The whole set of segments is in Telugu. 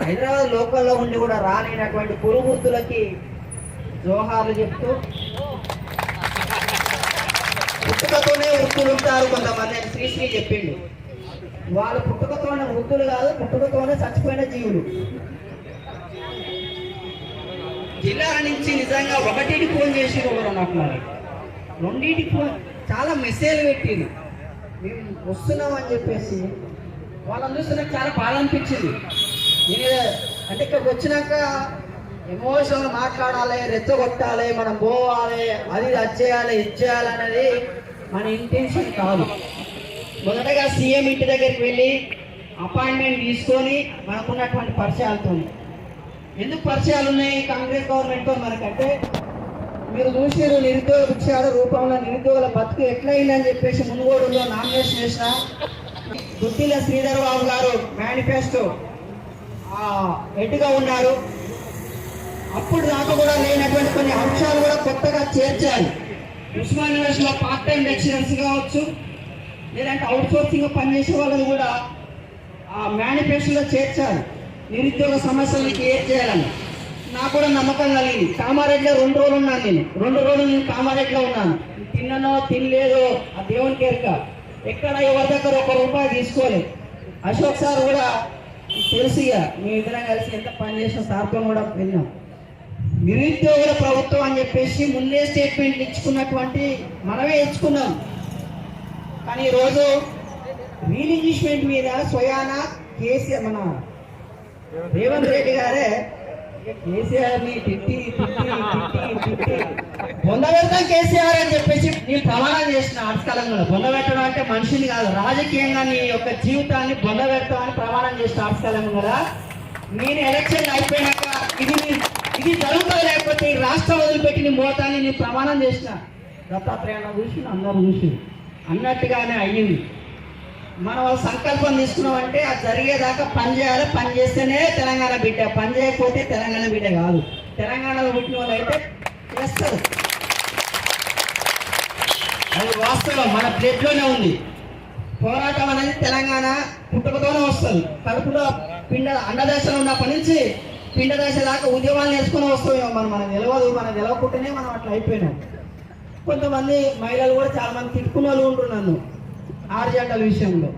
హైదరాబాద్ లోకల్లో ఉండి కూడా రాలేనటువంటి పురుగుర్తులకి జోహార్లు చెప్తూ పుట్టుకతోనే వృత్తులు ఉంటారు కొంతమంది అని శ్రీశ్రీ చెప్పిండు. వాళ్ళు పుట్టుకతోనే వృత్తులు కాదు పుట్టుకతోనే చచ్చిపోయిన జీవులు. జిల్లాల నుంచి నిజంగా ఒకటికి ఫోన్ చేసి కూడా నాకు మరి. రెండింటికి ఫోన్ చాలా మెసేజ్ పెట్టింది మేము వస్తున్నాం అని చెప్పేసి వాళ్ళందరూ నాకు చాలా బాధ అనిపించింది. నేను అంటే ఇక్కడికి వచ్చినాక ఎమోషనల్ మాట్లాడాలి రెచ్చగొట్టాలి మనం పోవాలి అది అది చేయాలి ఇది చేయాలి అనేది మన ఇంటెన్షన్ కాదు. మొదటగా సీఎం ఇంటి దగ్గరికి వెళ్ళి అపాయింట్మెంట్ తీసుకొని మనకున్నటువంటి పరిచయాలతో ఎందుకు పరిచయాలు ఉన్నాయి కాంగ్రెస్ గవర్నమెంట్తో మనకంటే? మీరు చూసారు నిరుద్యోగ విషయాల రూపంలో నిరుద్యోగుల బతుకు ఎట్లయిందని చెప్పేసి మునుగోడులో నామినేషన్ చేసిన గుత్తిల శ్రీధర్ బాబు గారు మేనిఫెస్టో. హెడ్గా ఉన్నారు? అప్పుడు దాకా కూడా లేనటువంటి కొన్ని అంశాలు కూడా కొత్తగా చేర్చాలి ఉస్మాన్ యూనివర్సిటీలో పార్ట్ టైం లెక్చరర్స్ కావచ్చు లేదంటే అవుట్ సోర్సింగ్ పనిచేసే వాళ్ళని కూడా ఆ మేనిఫెస్టోలో చేర్చాలి నిరుద్యోగ సమస్యలను క్రియేట్ చేయాలని. నాకు కూడా నమ్మకం కలిగింది. కామారెడ్డిలో రెండు రోజులు ఉన్నాను నేను. రెండు రోజులు నేను కామారెడ్డిలో ఉన్నాను. తిన్ననో తినలేదో ఆ దేవునికి ఎరక ఎక్కడ ఎవరి దగ్గర ఒక రూపాయి తీసుకోలేదు. అశోక్ సార్ కూడా తెలుసు ఇక మీ కలిసి ఎంత పని చేసిన సార్తో కూడా విన్నాం. నిరుద్యోగుల ప్రభుత్వం అని చెప్పేసి ముందే స్టేట్మెంట్లు ఇచ్చుకున్నటువంటి మనమే ఇచ్చుకున్నాం. కానీ ఈరోజు రీలింగ్విష్మెంట్ మీద స్వయాన కేసీఆర్ మన రేవంత్ రెడ్డి గారే కేసీఆర్ తిట్టి తిట్టి తిట్టి కేసీఆర్ అని చెప్పేసి నేను ప్రమాణం చేసిన ఆర్ట్స్కాలంలో బొందబెట్టడం అంటే మనిషిని కాదు రాజకీయంగా నీ యొక్క జీవితాన్ని పొందబెడతామని ప్రమాణం చేసిన ఆర్ట్స్కాలం కదా. నేను ఎలక్షన్ అయిపోయినాక ఇది ఇది జరుగుతుంది లేకపోతే ఈ రాష్ట్రం వదిలిపెట్టి నీ మోతాన్ని నేను ప్రమాణం చేసిన? దత్తాత్రేయ చూసి అందరూ చూసి అన్నట్టుగానే అయ్యింది. మనం వాళ్ళ సంకల్పం తీసుకున్నామంటే అది జరిగేదాకా పని చేయాలి పని చేస్తేనే తెలంగాణ బిడ్డ. పని చేయకపోతే తెలంగాణ బిడ్డ కాదు. తెలంగాణలో పుట్టిన వాళ్ళు అయితే చేస్తారు. అది వాస్తవం. మన బ్లడ్లోనే ఉంది. పోరాటం అనేది తెలంగాణ పుట్టుకతోనే వస్తుంది. కడుపులో పిండ అండదశలో ఉన్నప్పటి నుంచి పిండ దశ దాకా ఉద్యమాలు నేర్చుకుని వస్తాం మనం మనం తెలియదు మనం తెలవకుండానే మనం అట్లా అయిపోయినాం. కొంతమంది మహిళలు కూడా చాలా మంది తిట్టుకునే వాళ్ళు ఉంటున్నాను నన్ను ఆరు జంటల విషయంలో.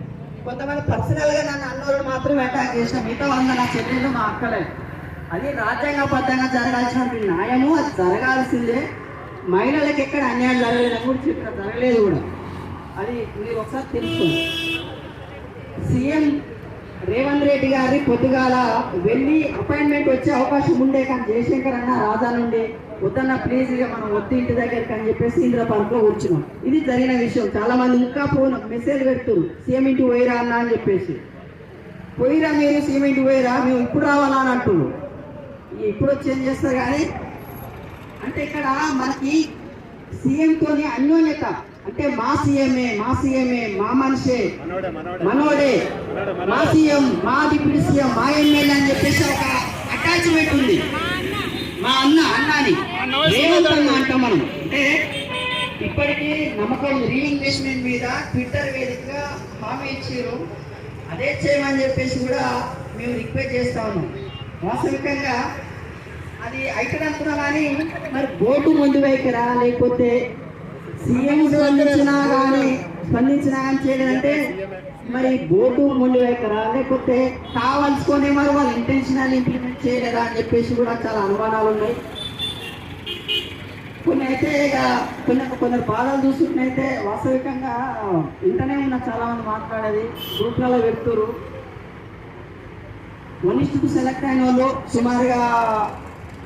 కొంతమంది పర్సనల్గా నన్ను అన్నోళ్ళు మాత్రం అటాక్ చేసిన మిగతా వంద నా చెల్లెళ్ళు మా అక్కలే. అది రాజ్యాంగబద్ధంగా జరగాల్సిన న్యాయము అది జరగాల్సిందే. మహిళలకు ఎక్కడ అన్యాయం జరగలేదని కూడా చెప్పిన జరగలేదు కూడా. అది మీరు ఒకసారి తెలుసుకోండి. సీఎం రేవంత్ రెడ్డి గారి పొద్దుగాల వెళ్ళి అపాయింట్మెంట్ వచ్చే అవకాశం ఉండే కానీ జయశంకర్ అన్న రాజా నుండి వద్దన్న ప్లీజ్ ఇక మనం వద్దు ఇంటి దగ్గరికి అని చెప్పేసి ఇంద్ర పార్క్ కూర్చున్నాం. ఇది జరిగిన విషయం. చాలా మంది ఇంకా ఫోన్ మెసేజ్ పెడుతున్నారు. సీఎం ఇంటి పోయిరా అన్న అని చెప్పేసి. పోయిరా మీరు సీఎం ఇంటి పోయిరా మేము ఇప్పుడు రావాలా అని అంటున్నారు. ఇప్పుడు వచ్చి ఏం చేస్తారు కానీ అంటే ఇక్కడ మనకి సీఎంతో అన్యోన్యత. అంటే మా సీఎంఏ మా సీఎంఏ మా మనిషే. మనోడే మా సీఎం మా డిప్యూటీ సీఎం మా ఎమ్మెల్యే అని చెప్పేసి ఒక అటాచ్మెంట్ ఉంది. మా అన్న అన్నని. రేవంత్ అంటాం మనం. అంటే ఇప్పటికీ నమ్మకం రీఇన్వెస్ట్మెంట్ మీద ట్విట్టర్ వేదికగా హామీ ఇచ్చారు. అదే చేయమని చెప్పేసి కూడా మేము రిక్వెస్ట్ చేస్తా ఉన్నాం. వాస్తవికంగా అది అయితే అనుకున్నా కానీ మరి బోటు ముందు వైఖరా లేకపోతే సీఎం స్పందించినా కానీ స్పందించినా కానీ చేయలేదంటే మరి బోటు ముందు వైఖరా లేకపోతే కావాల్సుకొని మరి వాళ్ళు ఇంటెన్షనల్ ఇంప్లిమెంట్ చేయలేదా అని చెప్పేసి కూడా చాలా అనుమానాలు ఉన్నాయి. కొన్ని అయితే ఇక కొన్ని కొందరు బాధలు చూసుకున్నైతే వాస్తవికంగా ఇంటనే ఉన్న చాలా మంది మాట్లాడేది గ్రూప్లలో పెడుతురు వనిష్ఠకు సెలెక్ట్ అయిన వాళ్ళు సుమారుగా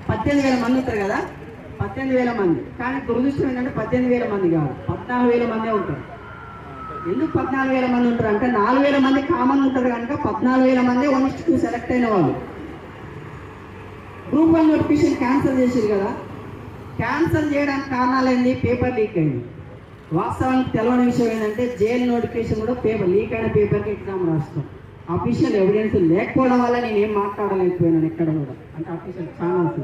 పద్దెనిమిది వేల మంది ఉంటారు కదా? పద్దెనిమిది వేల మంది. కానీ దురదృష్టం ఏంటంటే పద్దెనిమిది వేల మంది కాదు. పద్నాలుగు వేల మందే ఉంటారు. ఎందుకు పద్నాలుగు వేల మంది ఉంటారు? అంటే నాలుగు వేల మంది కామన్ ఉంటారు కనుక పద్నాలుగు వేల మంది టూ సెలెక్ట్ అయిన వాళ్ళు. గ్రూప్ వన్ నోటిఫికేషన్ క్యాన్సిల్ చేశారు కదా. క్యాన్సిల్ చేయడానికి కారణాలు ఏంటి పేపర్ లీక్ అయింది. వాస్తవానికి తెలవని విషయం ఏంటంటే జైలు నోటిఫికేషన్ కూడా పేపర్ లీక్ అయిన పేపర్కి ఎగ్జామ్ రాస్తాం. అఫీషియల్ ఎవిడెన్స్ లేకపోవడం వల్ల నేను ఏం మాట్లాడలేకపోయినాను ఎక్కడ కూడా. అంటే అఫీషియల్ ఛానల్స్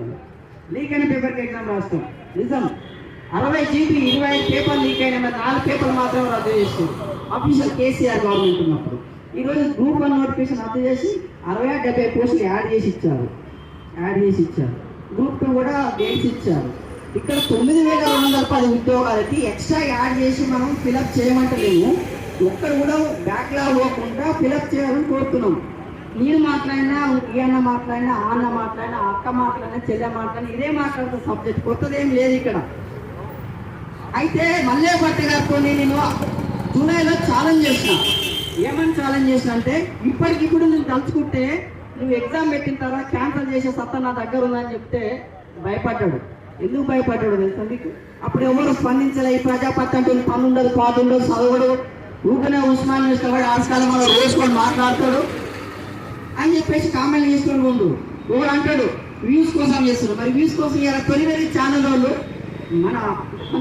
లీక్ అయిన పేపర్కి ఎగ్జామ్ రాస్తాం. నిజం. అరవై జీబీ ఇరవై ఐదు పేపర్ లీక్ అయిన మరి నాలుగు పేపర్లు మాత్రం రద్దు చేస్తుంది అఫీషియల్ కేసీఆర్ గవర్నమెంట్ ఉన్నప్పుడు. ఈరోజు గ్రూప్ వన్ నోటిఫికేషన్ రద్దు చేసి అరవై డెబ్బై పోస్టులు యాడ్ చేసి ఇచ్చారు. యాడ్ చేసి ఇచ్చారు. గ్రూప్ టూ కూడా డేట్స్ ఇచ్చారు. ఇక్కడ తొమ్మిది వేల రెండు వందల పది ఉద్యోగాలకి ఎక్స్ట్రా యాడ్ చేసి మనం ఫిలప్ చేయమంటలేము. ఒక్కరు కూడా బ్యాక్లాగ్ పోకుండా ఫిలప్ చేయాలని కోరుతున్నాం. నేను మాట్లాడినా ఈ అన్న మాట్లాడినా ఆ అన్న మాట్లాడినా అక్క మాట్లాడినా చెల్లె మాట్లాడినా ఇదే మాట్లాడుతున్న సబ్జెక్ట్ కొత్తది ఏం లేదు ఇక్కడ. అయితే మల్లే భట్ గారితో నేను జూలైలో ఛాలెంజ్ చేసిన. ఏమని ఛాలెంజ్ చేసిన అంటే ఇప్పటికిప్పుడు నేను తలుచుకుంటే నువ్వు ఎగ్జామ్ పెట్టిన తర్వాత క్యాన్సల్ చేసే సత్తా నా దగ్గర ఉందని చెప్తే భయపడ్డాడు. ఎందుకు భయపడ్డాడు తెలుసా మీకు? అప్పుడు ఎవరు స్పందించలే ఈ ప్రజాపతి అంటే పని ఉండదు పాటు ఉండదు చదవడు ఊకనే ఉస్మాన్ ఇష్టపడి ఆస్కాలం వేసుకొని మాట్లాడతాడు. అని చెప్పేసి కామెంట్ చేసుకొని ఉండు ఎవరు అంటాడు? వ్యూస్ కోసం చేస్తున్నాడు మరి వ్యూస్ కోసం ఇలా తొలి ఛానల్ వాళ్ళు మన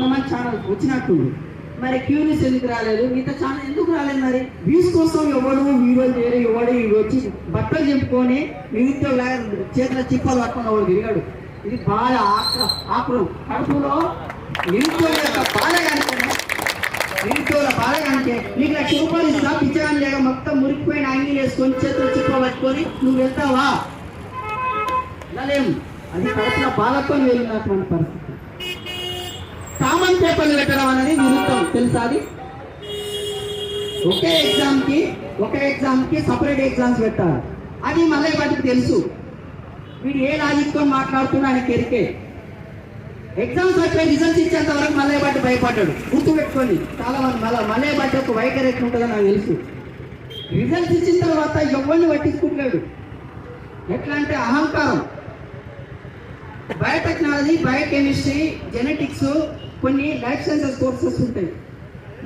మన ఛానల్ వచ్చినట్టుంది. మరి క్యూరీస్ ఎందుకు రాలేదు? మిగతా ఛానల్ ఎందుకు రాలేదు మరి? వ్యూస్ కోసం ఎవడు వీడియోలు చేయరు ఎవడు ఇవి వచ్చి బట్టలు చెప్పుకొని నిరుద్యోగ చేతుల చిప్పలు పట్టుకుని ఎవడు తిరిగాడు. ఇది బాగా ఆక్ర ఆక్రం. కడుపులో నిరుద్యోగ యొక్క బాధ కానీ ఇంట్లో బాధ నీకు లక్ష రూపాయలు ఇస్తా పిచ్చగాని లేక మొత్తం మురికిపోయిన అంగీలు వేసుకొని చేతులు చిప్ప పట్టుకొని నువ్వు వెళ్తావా? వెళ్ళలేము. అది కడుపులో బాధతో వెళ్ళినటువంటి పరిస్థితి. కామన్ పేపర్లు పెట్టడం అనేది నిరుద్ధం తెలుసా అది? ఒకే ఎగ్జామ్కి ఒకే ఎగ్జామ్కి సపరేట్ ఎగ్జామ్స్ పెట్టాలి. అది మళ్ళీ వాటికి తెలుసు. వీడు ఏ లాజిక్తో మాట్లాడుతున్నా ఆయనకి ఎరికే ఎగ్జామ్స్ వచ్చాయి రిజల్ట్స్ ఇచ్చేంత వరకు మళ్ళీ బట్టి భయపడ్డాడు గుర్తుపెట్టుకోండి చాలా మంది మళ్ళీ మళ్ళీ బట్టి ఒక వైఖరి ఎట్లా ఉంటుందని నాకు తెలుసు. రిజల్ట్స్ ఇచ్చిన తర్వాత ఎవరిని పట్టించుకుంటాడు? ఎట్లా అంటే అహంకారం. బయోటెక్నాలజీ బయోకెమిస్ట్రీ జెనెటిక్స్ కొన్ని లైఫ్ సైన్సెస్ కోర్సెస్ ఉంటాయి.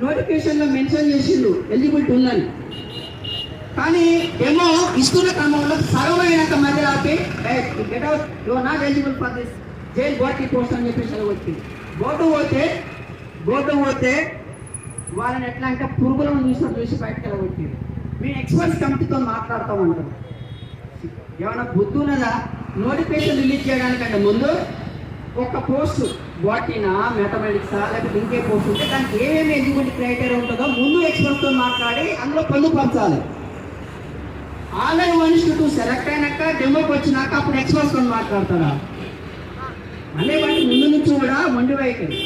నోటిఫికేషన్లో మెన్షన్ చేసిండు. ఎలిజిబిలిటీ ఉందని. కానీ ఏమో ఇస్తున్న క్రమంలో సగం అయినాక మధ్య ఆపి get out you not eligible for this jail baati post అని చెప్పేసి అలా వచ్చింది. బోర్డు పోతే బోర్డు పోతే వాళ్ళని ఎట్లా అంటే పురుగులను చూసినట్టు చూసి బయటకు వెళ్ళగొట్టింది మేము ఎక్స్పర్ట్స్ కమిటీతో మాట్లాడుతూ ఉంటాం ఏమైనా బుద్ధి ఉన్నదా? నోటిఫికేషన్ రిలీజ్ చేయడానికంటే ముందు ఒక పోస్టు బాటీనా మ్యాథమెటిక్సా లేకపోతే ఇంకే పోస్ట్ ఉంటే దానికి ఏమేమి ఎలిజిబిలిటీ క్రైటీరియా ఉంటుందో ముందు ఎక్స్పర్ట్తో మాట్లాడి అందులో పొందుపరచాలి ఆన్లైన్ వన్ టూ సెలెక్ట్ అయినాక డెమోకి వచ్చినాక అప్పుడు ఎక్స్పర్ట్స్తో మాట్లాడతారా? అనే వాటి ముందు నుంచి కూడా మొండి వైఖరి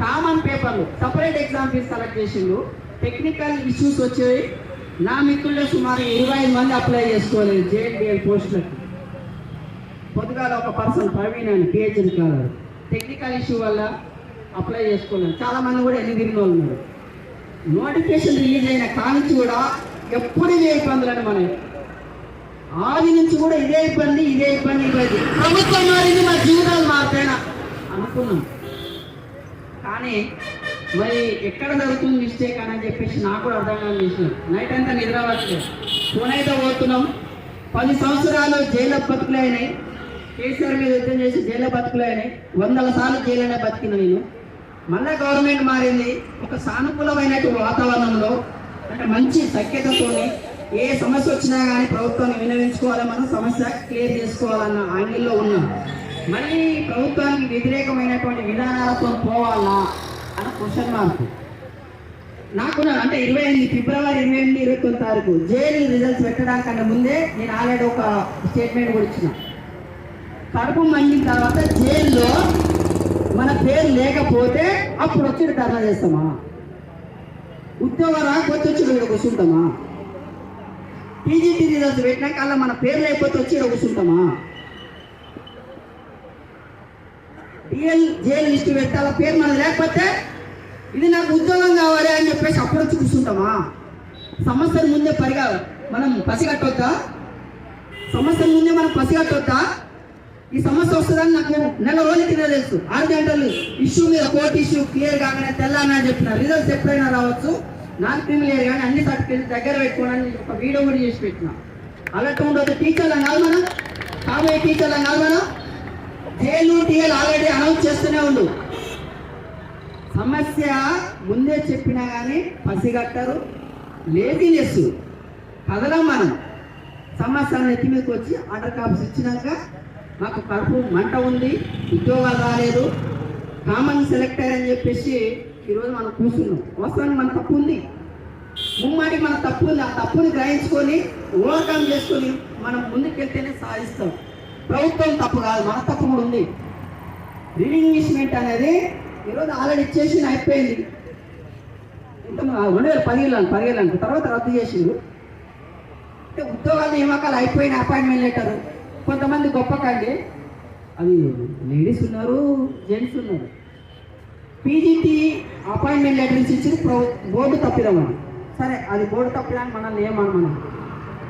కామన్ పేపర్లు సపరేట్ ఎగ్జామ్ ఫీజు సెలెక్ట్ చేసిండు. టెక్నికల్ ఇష్యూస్ వచ్చాయి నా మిత్రులే సుమారు ఇరవై మంది అప్లై చేసుకోలేదు జేఎన్బిఎల్ పోస్టులకు. పొద్దుగాల ఒక పర్సన్ ప్రవీణ్ అని పిహెచ్డి కాలేదు టెక్నికల్ ఇష్యూ వల్ల అప్లై చేసుకోలేదు. చాలా మంది కూడా ఎన్ని తిరిగిన వాళ్ళు ఉన్నారు. నోటిఫికేషన్ రిలీజ్ అయిన కానించి కూడా ఎప్పుడు ఇదే ఇబ్బందులని మనం ఆది నుంచి కూడా ఇదే ఇబ్బంది ఇదే ఇబ్బంది ఇబ్బంది. ప్రభుత్వం మారింది మా జీవితాలు మారిపోయినా అనుకున్నాం. కానీ మరి ఎక్కడ జరుగుతుంది మిస్టేక్ అని చెప్పేసి నాకు కూడా అర్థం కాని విషయం. నైట్ అంతా నిద్రపట్టలేదు పునైతే పోతున్నాం. పది సంవత్సరాలు జైలు బతుకులు అయినాయి. కేసీఆర్ మీద యుద్ధం చేసి జైలు బతుకులు అయినాయి. వందల సార్లు జైలునే బతికిన నేను. మళ్ళా గవర్నమెంట్ మారింది. ఒక సానుకూలమైనటువంటి వాతావరణంలో అంటే మంచి సఖ్యతతోని ఏ సమస్య వచ్చినా కానీ ప్రభుత్వాన్ని వినవించుకోవాలి మనం? సమస్య క్లియర్ చేసుకోవాలన్న ఆంగిల్లో ఉన్నాం. మళ్ళీ ప్రభుత్వానికి వ్యతిరేకమైనటువంటి విధానాలతో పోవాలా అన్న క్వశ్చన్ మార్క్. నాకు అంటే ఇరవై ఎనిమిది ఫిబ్రవరి ఇరవై ఎనిమిది ఇరవై తొమ్మిది తారీఖు జైలు రిజల్ట్స్ పెట్టడానికన్నా ముందే నేను ఆల్రెడీ ఒక స్టేట్మెంట్ కూడా ఇచ్చిన. కడుపు మండిన తర్వాత జైల్లో మన పేరు లేకపోతే అప్పుడు వచ్చి ధర్నా చేస్తామా? ఉద్యోగం రాకపోతే వచ్చి కూర్చుంటామా? పీజీటీ రిజల్ట్స్ పెట్టినాక అలా మన పేరు లేకపోతే వచ్చి కూర్చుంటామా? డిఎల్ జైలు లిస్ట్ పెడితే అలా పేరు మనది లేకపోతే ఇది నాకు ఉద్యోగం కావాలి అని చెప్పేసి అప్పుడు వచ్చి కూర్చుంటామా? సమస్యల ముందే పరిగా మనం పసిగట్టొద్దా సమస్యల ముందే మనం పసిగట్టొద్దా ఈ సమస్య వస్తుందని నాకు నెల రోజులు కింద తెలుసు. ఆరు గంటలు ఇష్యూ మీద కోర్టు ఇష్యూ క్లియర్ కాగానే తెల్లారని అని చెప్పిన. రిజల్ట్స్ ఎప్పుడైనా రావచ్చు? నాకు క్రిమిలేరు కానీ అన్ని సర్టిఫికేట్స్ దగ్గర పెట్టుకోవడానికి ఒక వీడియో కూడా చేసి పెట్టినా. అలర్ట్ ఉండదు టీచర్లు కాదు కాబోయే టీచర్లు కాదు మనం. టీఎల్ ఆల్రెడీ అనౌన్స్ చేస్తూనే ఉండు. సమస్య ముందే చెప్పినా కానీ పసిగట్టరు లేజినెస్ కదలం మనం. సమస్య నెత్తి మీదకి వచ్చి ఆర్డర్ కాప్స్ ఇచ్చినాక మాకు కడుపు మంట ఉంది. ఉద్యోగాలు రాలేదు. కామన్ సెలెక్టర్ అని చెప్పేసి ఈరోజు మనం కూర్చున్నాం. వస్తాను మన తప్పు ఉంది. ముమ్మాటి మన తప్పు ఉంది. ఆ తప్పుని గ్రహించుకొని ఓవర్కమ్ చేసుకొని మనం ముందుకెళ్తేనే సాధిస్తాం. ప్రభుత్వం తప్పు కాదు మన తప్పు కూడా ఉంది. రిలింగ్విష్మెంట్ అనేది ఈరోజు ఆల్రెడీ ఇచ్చేసి అయిపోయింది. ఇంత రెండు వేల పదిహేను పదిహేను తర్వాత రద్దు చేసిండు. అంటే ఉద్యోగాలు నియామకాలు అయిపోయిన అపాయింట్మెంట్ లెటర్. కొంతమంది గొప్పకండి అది లేడీస్ ఉన్నారు జెంట్స్ ఉన్నారు. పీజీటీ అపాయింట్మెంట్ లెటర్స్ ఇచ్చి బోర్డు తప్పిదం సరే అది బోర్డు తప్పిదాన్ని మనల్ని ఏమన్నా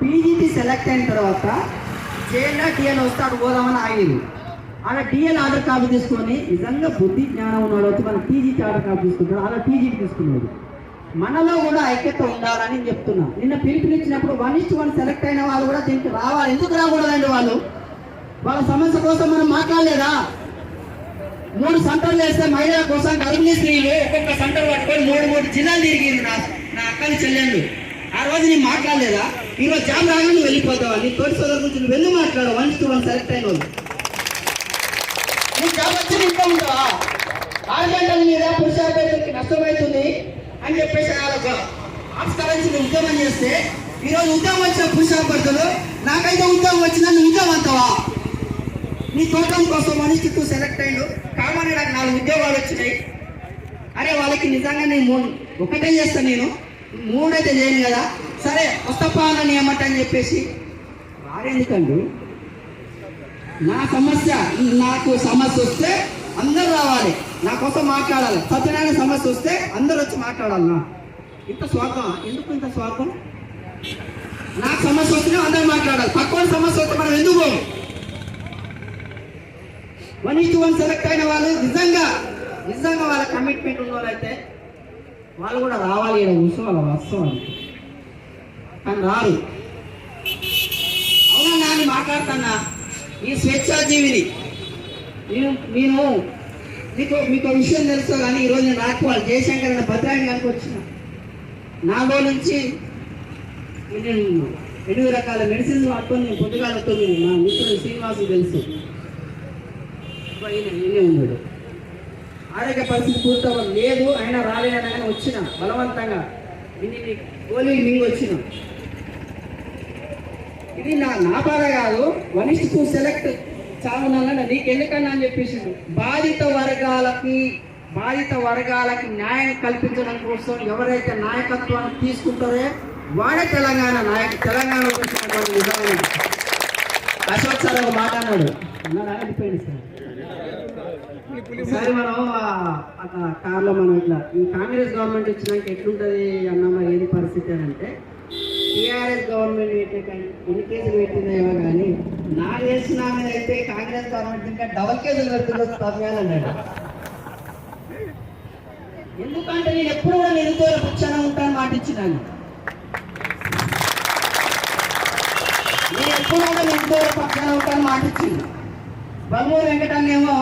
పీజీటీ సెలెక్ట్ అయిన తర్వాత జేఎల్ఆ డిఎల్ వస్తే పోదామని ఆగింది. అలా డిఎల్ ఆర్డర్ కాపీ తీసుకొని నిజంగా బుద్ధి జ్ఞానం ఉన్నవాడు వచ్చి మన పీజీటీ ఆర్డర్ కాపీ తీసుకుంటాడు అలా పీజీటీ తీసుకున్నాడు. మనలో కూడా ఐక్యత ఉండాలని చెప్తున్నా. నిన్న పిలుపునిచ్చినప్పుడు one is to one select అయిన వాళ్ళు కూడా దీనికి రావాలి. ఎందుకు రాకూడదండి వాళ్ళు? వాళ్ళ సమస్య కోసం మనం మాట్లాడలేదా? మూడు సంతలు వేస్తే మహిళల కోసం గర్భిణీ స్త్రీలు ఒక్కొక్క సంతలు పట్టుకొని మూడు మూడు జిల్లాలు తిరిగింది నా నా అక్కని చెల్లెళ్ళు. ఆ రోజు నేను మాట్లాడలేదా? ఈ రోజు జాబ్ రాగానే నువ్వు వెళ్ళిపోతావా? నీ తోటి సోదరు గురించి నువ్వు వెళ్ళి మాట్లాడవు? వన్ టు వన్ సెలెక్ట్ అయిన వాళ్ళు. నీకు జాబ్ వచ్చి ఇంకా ఉంటావా ఆరు గంటల మీద పురుషాభ్యర్థులకి నష్టమవుతుంది అని చెప్పేసి వాళ్ళకు ఆస్కరించి ఉద్యమం చేస్తే ఈరోజు ఉద్యమం వచ్చిన పురుషాభ్యర్థులు నాకైతే ఉద్యమం వచ్చిందా నువ్వు ఉద్యమం అంటావా నీ తోటం కోసం మనిషి టూ సెలెక్ట్ అయ్యాడు కామని నాకు నాలుగు ఉద్యోగాలు వచ్చినాయి. అరే వాళ్ళకి నిజంగా నేను మూడు ఒకటే చేస్తాను నేను. మూడైతే చేయను కదా. సరే వస్తపా అని ఏమంటని చెప్పేసి. రాడేందుకండి నా సమస్య నాకు సమస్య వస్తే అందరు రావాలి. నా కోసం మాట్లాడాలి. సత్యనారాయణ సమస్య వస్తే అందరు వచ్చి మాట్లాడాలి నా. ఇంత స్వార్థం ఎందుకు ఇంత స్వార్థం? నాకు సమస్య వస్తేనే అందరు మాట్లాడాలి. పక్కన సమస్య వస్తే మనం ఎందుకు పోము? వన్ ఇస్ వన్ సెలెక్ట్ అయిన వాళ్ళు నిజంగా నిజంగా వాళ్ళ కమిట్మెంట్ ఉన్న వాళ్ళైతే వాళ్ళు కూడా రావాలి ఇక్కడ వాళ్ళ వస్తాం అని రారు. అవునా అని మాట్లాడుతున్నా? ఈ స్వేచ్ఛాజీవిని. నేను నేను మీకు మీకు విషయం తెలుసు కానీ ఈరోజు నేను రాకపోవాలి జయశంకర్ అనే భద్రాన్ని కనుక వచ్చిన. నాలో నుంచి నేను ఎనిమిది రకాల మెడిసిన్స్ పట్టుకొని నేను పొద్దుగాలతో నా మా మిత్రుడు శ్రీనివాసు తెలుసు. ఈయనే ఉన్నాడు ఆరోగ్య పరిస్థితి పూర్తవ లేదు ఆయన రాలేదని ఆయన వచ్చిన బలవంతంగా. ఇది గోలీ మింగి వచ్చిన. ఇది నా నా బాధ కాదు వన్ సెలెక్ట్ చాలా నల్ల నీకు ఎందుకన్నా అని చెప్పేసి బాధిత వర్గాలకి బాధిత వర్గాలకి న్యాయం కల్పించడం కోసం ఎవరైతే నాయకత్వాన్ని తీసుకుంటారో వాడే తెలంగాణ నాయకు తెలంగాణ వచ్చినటువంటి విధానం అశోక్ సార్ ఒక మాట అన్నాడు. సార్. ఒకసారి మనం ఆ- అట్లా కార్లో మనం ఇట్లా ఈ కాంగ్రెస్ గవర్నమెంట్ వచ్చినాక ఎట్లుంటది అన్నమా ఏది పరిస్థితి అని అంటే టీఆర్ఎస్ గవర్నమెంట్ పెట్టాక ఎన్ని కేసులు పెట్టిందేమో కానీ నాకు తెలిసిన అయితే కాంగ్రెస్ గవర్నమెంట్ ఇంకా డబల్ కేసులు పెడుతుందో తప్పగానే అన్నాడు. ఎందుకంటే నేను ఎప్పుడు కూడా నిరుద్యోగ పక్షాన ఉంటాను మాట ఇచ్చినాను నేను కూడా ఉంటాను మాట ఇచ్చింది. బలమూరు వెంకటన్నేమో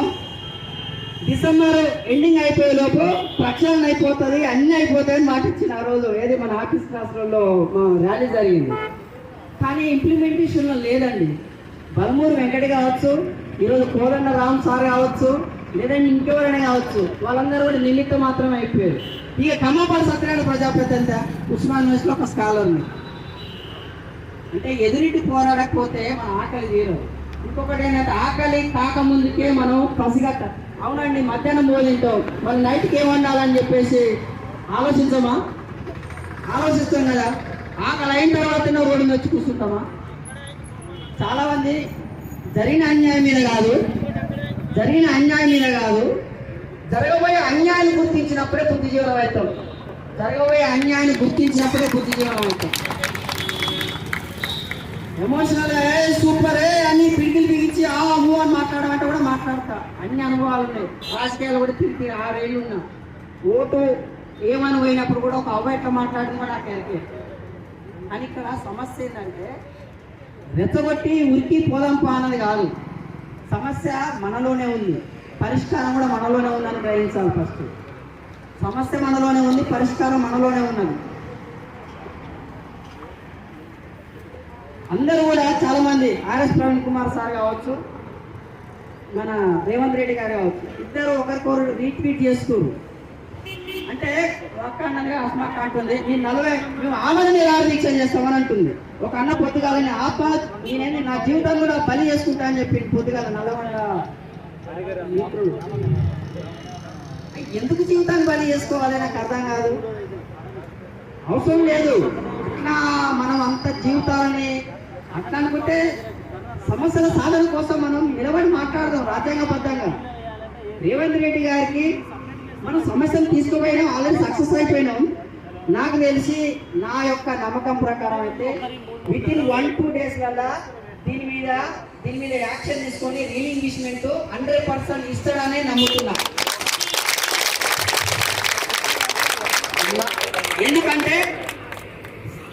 డిసెంబర్ ఎండింగ్ అయిపోయే లోపు ప్రక్షాళన అయిపోతుంది అన్ని అయిపోతాయని మాట ఇచ్చిన ఆ రోజు. ఏది మన ఆఫీస్ క్లాసులలో మా ర్యాలీ జరిగింది. కానీ ఇంప్లిమెంటేషన్లో లేదండి. బలమూరు వెంకట కావచ్చు ఈరోజు కోదండ రామ్ సార్ కావచ్చు లేదంటే ఇంకెవరైనా కావచ్చు వాళ్ళందరూ కూడా నిమిత్తం మాత్రమే అయిపోయారు. ఇక కమ్మపాడు సత్యనారాయణ ప్రజాపతి అంతా ఉస్మాన్ యూనివర్సిటీలో ఒక స్కాలర్ని ఉంది. అంటే ఎదురింటి పోరాడకపోతే మన ఆకలి తీరదు. ఇంకొకటి ఏంటంటే ఆకలి కాక ముందుకే మనం పసిగట్ట. అవునండి మధ్యాహ్నం భోజనంతో. మళ్ళీ నైట్కి ఏమన్నాలని చెప్పేసి ఆలోచించమా? ఆలోచిస్తాం కదా. ఆకలి అయిన తర్వాత రోడ్డు మీద వచ్చి కూర్చుంటామా? చాలా మంది జరిగిన అన్యాయం మీద కాదు జరిగిన అన్యాయం మీద కాదు జరగబోయే అన్యాయాన్ని గుర్తించినప్పుడే బుద్ధి జీవనం అవుతాం. జరగబోయే అన్యాయాన్ని గుర్తించినప్పుడే బుద్ధి జీవనం అవుతాం. ఎమోషనల్ సూపర్ అని పిడికిలు బిగించి ఆ అమ్ము అని మాట్లాడమంటే కూడా మాట్లాడతా. అన్ని అనుభవాలు ఉన్నాయి. రాజకీయాలు కూడా తిరిగి ఆరేళ్ళు ఉన్నా. ఓటు ఏమని పోయినప్పుడు కూడా ఒక అవ్వ ఎట్లా మాట్లాడింది కూడా నాకు వెళ్తే కానీ ఇక్కడ సమస్య ఏంటంటే రెచ్చగొట్టి ఉరికి పోదాంపా అన్నది కాదు. సమస్య మనలోనే ఉంది. పరిష్కారం కూడా మనలోనే ఉందని గ్రహించాలి ఫస్ట్. సమస్య మనలోనే ఉంది పరిష్కారం మనలోనే ఉన్నది. అందరూ కూడా చాలా మంది ఆర్ఎస్ ప్రవీణ్ కుమార్ సార్ కావచ్చు మన రేవంత్ రెడ్డి గారు కావచ్చు ఇద్దరు ఒకరికొకరు రీట్వీట్ చేసుకోరు. అంటే ఒక్క అన్నగా అస్మాక్ అంటుంది నేను నలభై మేము ఆమెను నిరాహార దీక్ష చేస్తామని అంటుంది. ఒక అన్న పొద్దుగాలని ఆత్మ నేనేంది నా జీవితం కూడా బలి చేసుకుంటా అని చెప్పి పొద్దుగాల నలభై మిత్రుడు ఎందుకు జీవితాన్ని బలి చేసుకోవాలి నాకు అర్థం కాదు. అవసరం లేదు. నా మనం అంత జీవితాలని అట్లా అనుకుంటే సమస్యల సాధన కోసం మనం నిలబడి మాట్లాడదాం రాజ్యాంగబద్ధంగా రేవంత్ రెడ్డి గారికి మనం సమస్యలు తీసుకుపోయినాం ఆల్రెడీ సక్సెస్ అయిపోయినాం. నాకు తెలిసి నా యొక్క నమ్మకం ప్రకారం అయితే within one two days వల్ల దీని మీద దీని మీద యాక్షన్ తీసుకొని రీఇంగ్విష్మెంట్ హండ్రెడ్ పర్సెంట్ ఇస్తాడనే నమ్ముతున్నా. ఎందుకంటే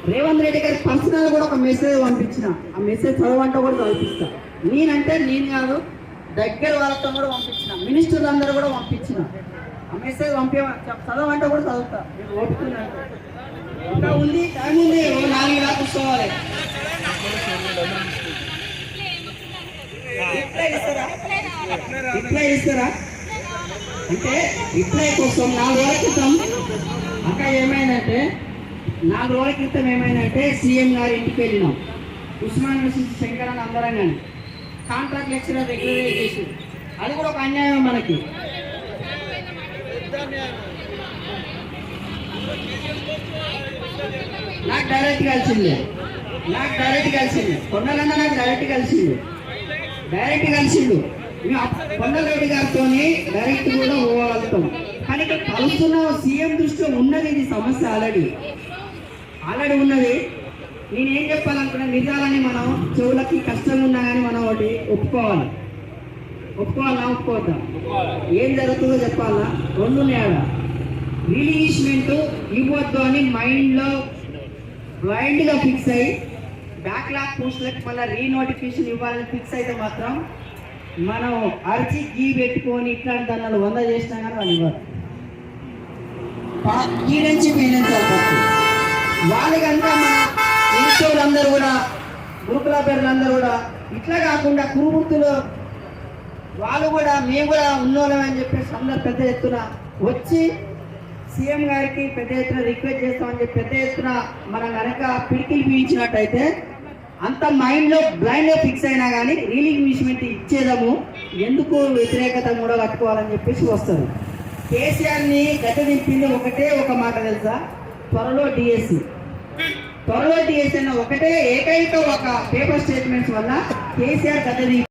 రేవంత్ రెడ్డి గారి పర్సనల్ కూడా ఒక మెసేజ్ పంపించిన. ఆ మెసేజ్ చదవంటే కూడా చదివిస్తా నేనంటే నేను కాదు దగ్గర వాళ్ళతో కూడా పంపించిన. మినిస్టర్లు అందరూ కూడా పంపించిన. ఆ మెసేజ్ పంపే చదవంటే కూడా చదువుతా. నేను ఓపుతున్నాను. ఇంకా ఉంది టైం ఉంది. నాలుగు దాకా కూర్చోవాలి ఇట్లా ఇస్తారా ఇస్తారా అంటే ఇట్లా కోసం నాలుగు రోజుల క్రితం అక్క ఏమైందంటే నాలుగు రోజుల క్రితం ఏమైందంటే సీఎం గారి ఇంటికి వెళ్ళినాం. ఉస్మాన్ యూనివర్సిటీ అని అందరం కానీ కాంట్రాక్ట్ లెక్చరర్ రెగ్యులర్ చేసి. అది కూడా ఒక అన్యాయం మనకి. నాకు డైరెక్ట్ కలిసింది. నాకు డైరెక్ట్ కలిసింది. కొండలన్న నాకు డైరెక్ట్ కలిసింది. డైరెక్ట్ కలిసిండు. మేము కొండలరెడ్డి గారితో డైరెక్ట్ కూడా పోగలుగుతాం. కానీ ఇక్కడ కలుస్తున్న సీఎం దృష్టిలో ఉన్నది ఇది సమస్య ఆల్రెడీ. ఆల్రెడీ ఉన్నది. నేనేం చెప్పాలనుకున్నా నిజాలని మనం చెవులకి కష్టంగా ఉన్నా కానీ మనం ఒకటి ఒప్పుకోవాలి. ఒప్పుకోవాలా ఒప్పుకోవద్దా? ఏం జరుగుతుందో చెప్పాలా? రెండు నేడా రిలీజ్మెంట్ ఇవ్వద్దు అని మైండ్లో బ్లైండ్గా ఫిక్స్ అయ్యి బ్యాక్లాగ్ పోస్టులకు మళ్ళీ రీనోటిఫికేషన్ ఇవ్వాలని ఫిక్స్ అయితే మాత్రం మనం అరిచి గీ పెట్టుకొని ఇట్లాంటి దాన్ని వంద చేసినా కానీ వాళ్ళు ఇవ్వరు. పా- ఈ నుంచి మీ వాళ్ళకంతా మన వాళ్ళు అందరూ మన కూడా గురుకుల పేర్లందరూ కూడా ఇట్లా కాకుండా కురుమూర్తులు వాళ్ళు కూడా మేము కూడా ఉన్నోళ్ళం అని చెప్పేసి అందరు పెద్ద ఎత్తున వచ్చి సీఎం గారికి పెద్ద ఎత్తున రిక్వెస్ట్ చేస్తామని చెప్పి పెద్ద ఎత్తున మనం కనుక పిడికిలు పీయించినట్టయితే అంత మైండ్లో బ్లైండ్లో ఫిక్స్ అయినా కానీ రీలింగ్విష్మెంట్ ఇచ్చేదాము ఎందుకు వ్యతిరేకత కూడా కట్టుకోవాలని చెప్పేసి వస్తారు. కేసీఆర్ని గత దింపింది ఒకటే ఒక మాట తెలుసా? త్వరలో డిఎస్సి త్వరలో డిఎస్సి అన్న ఒకటే ఏకైక ఒక పేపర్ స్టేట్మెంట్స్ వల్ల కేసీఆర్ గత